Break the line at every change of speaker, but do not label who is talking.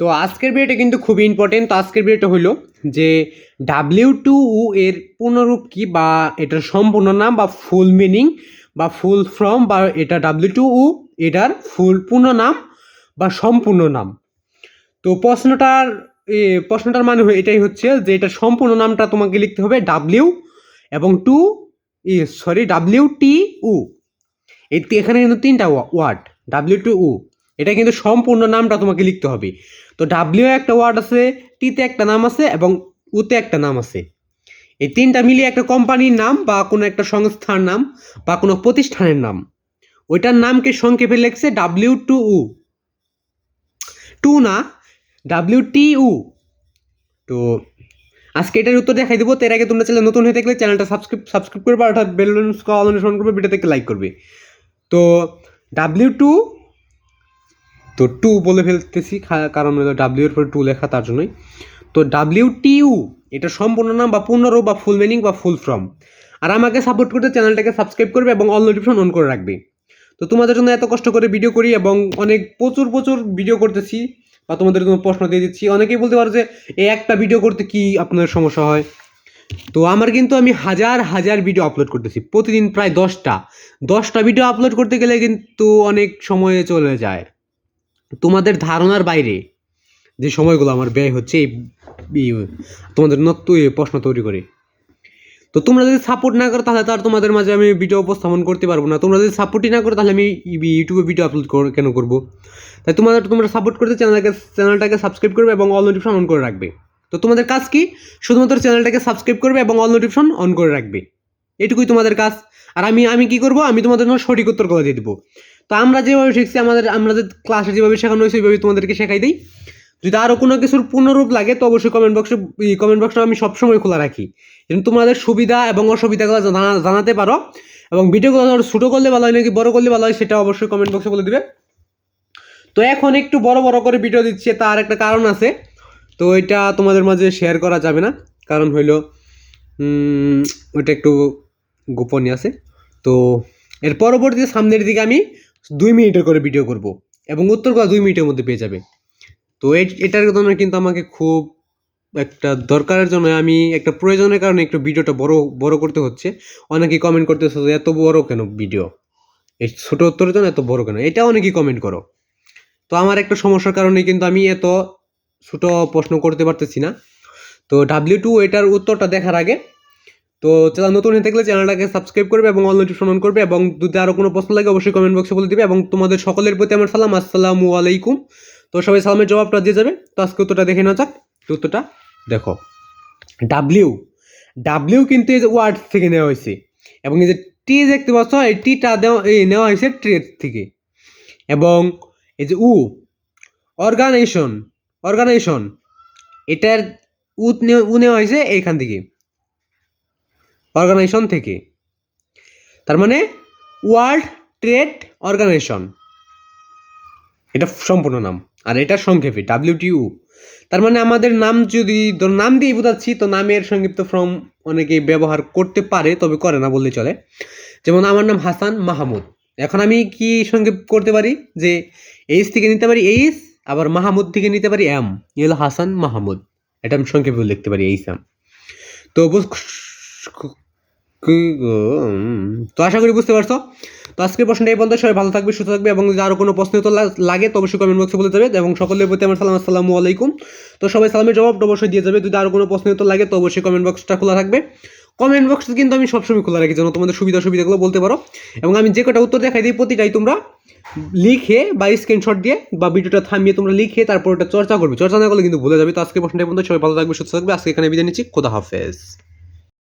তো আজকের ভিডিওটা কিন্তু খুবই ইম্পর্টেন্ট তো আজকের ভিডিওটা হলো যে ডাব্লিউ টু উ এর পূর্ণরূপ কি বা এটার সম্পূর্ণ নাম বা ফুল মিনিং বা ফুল ফর্ম বা এটা ডাব্লিউ টু উ এটার ফুল পূর্ণ নাম বা সম্পূর্ণ নাম। তো প্রশ্নটার প্রশ্নটার মানে এটাই হচ্ছে যে এটার সম্পূর্ণ নামটা তোমাকে লিখতে হবে ডাব্লিউ এবং two E sorry W T U এখানে কিন্তু তিনটা ওয়ার্ড ডাব্লিউ টু উ এটা কিন্তু সম্পূর্ণ নামটা তোমাকে লিখতে হবে। তো ডাব্লিউ একটা ওয়ার্ড আছে টিতে একটা নাম আছে এবং উতে একটা নাম আছে। এই তিনটা মিলিয়ে একটা কোম্পানির নাম বা কোনো একটা সংস্থার নাম বা কোনো প্রতিষ্ঠানের নাম। ওইটার নামকে সংক্ষেপে লেখছে ডাব্লিউ টু উ টু না ডাব্লিউ টি উ তো আজকে এটার উত্তর দেখাই দেবো। এর আগে তোমরা চ্যানেল নতুন হয়ে থাকলে চ্যানেলটা সাবস্ক্রাইব সাবস্ক্রাইব করবে অর্থাৎ বেল কল অনুসরণ করবে ভিডিওতে লাইক করবে। তো ডাব্লিউ টু তো টু বলে ফেলতেছি কারণ হলো ডাব্লিউ এর পরে টু লেখা, তার জন্যই। তো ডাব্লিউ টি ইউ এটা সম্পূর্ণ নাম বা পূর্ণরূপ বা ফুল মিনিং বা ফুল ফর্ম আর আমাকে সাপোর্ট করতে চ্যানেলটাকে সাবস্ক্রাইব করবে এবং অল নোটিফিকেশন অন করে রাখবে। তো তোমাদের জন্য এত কষ্ট করে ভিডিও করি এবং অনেক প্রচুর প্রচুর ভিডিও করতেছি বা তোমাদের জন্য প্রশ্ন দিয়ে দিচ্ছি। অনেকেই বলতে পারো যে এই একটা ভিডিও করতে কি আপনাদের সমস্যা হয়? তো আমার কিন্তু আমি হাজার হাজার ভিডিও আপলোড করতেছি। প্রতিদিন প্রায় দশটা। দশটা ভিডিও আপলোড করতে গেলে কিন্তু অনেক সময় চলে যায়। তোমাদের ধারণার বাইরে যে সময়গুলো আমার ব্যয় হচ্ছে, এই তোমাদের নতুন প্রশ্ন তৈরি করে। তো তোমরা যদি সাপোর্ট না করো, তাহলে তো আর তোমাদের মাঝে আমি ভিডিও উপস্থাপন করতে পারব না। তোমরা যদি সাপোর্টই না করো, তাহলে আমি ইউটিউবে ভিডিও আপলোড কেন করব? তাই তোমাদের, তোমরা সাপোর্ট করতে চ্যানেলটাকে চ্যানেলটাকে সাবস্ক্রাইব করবে এবং অল নোটিফিকেশন অন করে রাখবে। তো তোমাদের কাজ কি? শুধুমাত্র চ্যানেলটাকে সাবস্ক্রাইব করবে এবং অল নোটিফিকেশন অন করে রাখবে। এটুকুই তোমাদের কাজ। আর আমি আমি কি করব? আমি তোমাদের জন্য সঠিক উত্তর করে দিয়ে দেবো। তো আমরা যেভাবে শিখছি, আমাদের, আমরা যে ক্লাসে যেভাবে শেখানো হয়েছে, ওইভাবে তোমাদেরকে শেখাই দিই। যদি আরও কোনো কিছুর পূর্ণরূপ লাগে, তো অবশ্যই কমেন্ট বক্সে কমেন্ট বক্সটা আমি সবসময় খোলা রাখি। যেন তোমাদের সুবিধা এবং অসুবিধাগুলো জানা- জানাতে পারো। এবং ভিডিওগুলো ধরো ছোটো করলে ভালো হয়, নাকি বড় করলে ভালো হয়, সেটা অবশ্যই কমেন্ট বক্সে বলে দিবে। তো এখন একটু বড় বড় করে ভিডিও দিচ্ছে তার একটা কারণ আছে। তো এটা তোমাদের মাঝে শেয়ার করা যাবে না। কারণ হইল ওইটা একটু গোপনীয় আছে। তো এর পরবর্তীতে সামনের দিকে আমি দুই মিনিটের করে ভিডিও করব। এবং উত্তরগুলো দুই মিনিটের মধ্যে পেয়ে যাবে। তো এটার জন্য কিন্তু আমাকে খুব একটা দরকারের জন্য আমি একটা প্রয়োজনের কারণে একটু ভিডিওটা বড় বড় করতে হচ্ছে। অনেকেই কমেন্ট করতেছে যে, এত বড় কেন ভিডিও এই ছোট উত্তরের জন্য এত বড় কেন? এটা অনেকেই কমেন্ট করো। তো আমার একটা সমস্যার কারণে কিন্তু আমি এত ছোট প্রশ্ন করতে পারতেছি না। তো ডাব্লিউ টু এটার উত্তরটা দেখার আগে তো চ্যানেল নতুন হয়ে থাকলে চ্যানেলটাকে সাবস্ক্রাইব করবে এবং অল নোটিফিকেশন অন করবে এবং যদি আরও কোনো প্রশ্ন লাগে অবশ্যই কমেন্ট বক্সে বলে দিবে এবং তোমাদের সকলের প্রতি আমার সালাম, আসসালামু আলাইকুম। তো সবাই সালামের জবাবটা দিয়ে যাবে। তো আজকে উত্তরটা দেখে নেওয়া যাক। উত্তরটা দেখো। ডাব্লিউ ডাব্লিউ কিন্তু এই যে ওয়ার্ড থেকে নেওয়া হয়েছে এবং এই যে টি দেখতে পাচ্ছ, এই টিটা দেওয়া, এই নেওয়া হয়েছে ট্রেড থেকে। এবং এই যে উ অর্গানাইজেশন অর্গানাইজেশন এটার উ নেওয়া হয়েছে এইখান থেকে। অর্গানাইজেশন থেকে। তার মানে ওয়ার্ল্ড ট্রেড অর্গানাইজেশন। এটা সম্পূর্ণ নাম। আর এটা সংক্ষেপে, ডাব্লিউটিউ। তার মানে আমাদের নাম যদি নাম দিয়ে বোঝাচ্ছি, তো নামের সংক্ষিপ্ত ফর্ম অনেকে ব্যবহার করতে পারে, তবে করে না বললে চলে। যেমন আমার নাম হাসান মাহমুদ। এখন আমি কি সংক্ষেপ করতে পারি? যে এইচ থেকে নিতে পারি এইচ আবার মাহমুদ থেকে নিতে পারি এম এ হলো হাসান মাহমুদ। এটা আমি সংক্ষেপে লিখতে পারি এইচ এম তো তো আশা করি বুঝতে পারছ। তো আজকের প্রশ্নটা এই পর্যন্ত। সবাই ভালো থাকবে, সুস্থ থাকবে এবং যদি আরও কোনো প্রশ্ন তো লাগে, তো অবশ্যই কমেন্ট বক্সে বলে দেবে এবং সকলের প্রতি আমার সালাম, আসসালামু আলাইকুম। তো সবাই সালামের জবাব অবশ্যই দিয়ে যাবে। যদি আরও কোনো প্রশ্ন তো লাগে, তো অবশ্যই কমেন্ট বক্সটা খোলা থাকবে। কমেন্ট বক্স কিন্তু আমি সবসময় খোলা রাখি, যেন তোমাদের সুবিধা সুবিধাগুলো বলতে পারো। এবং আমি যে কটা উত্তর দেখাই দিই, প্রতিটাই তোমরা লিখে বা স্ক্রিনশট দিয়ে বা ভিডিওটা থামিয়ে তোমরা লিখে তারপর ওটা চর্চা করবে। চর্চা না করলে কিন্তু ভুলে যাবে। তো আজকে প্রশ্নটা পর্যন্ত। সবাই ভালো থাকবে, সুস্থ থাকবে। আজকে এখানে বিদায় নিচ্ছি। খোদা হাফেজ।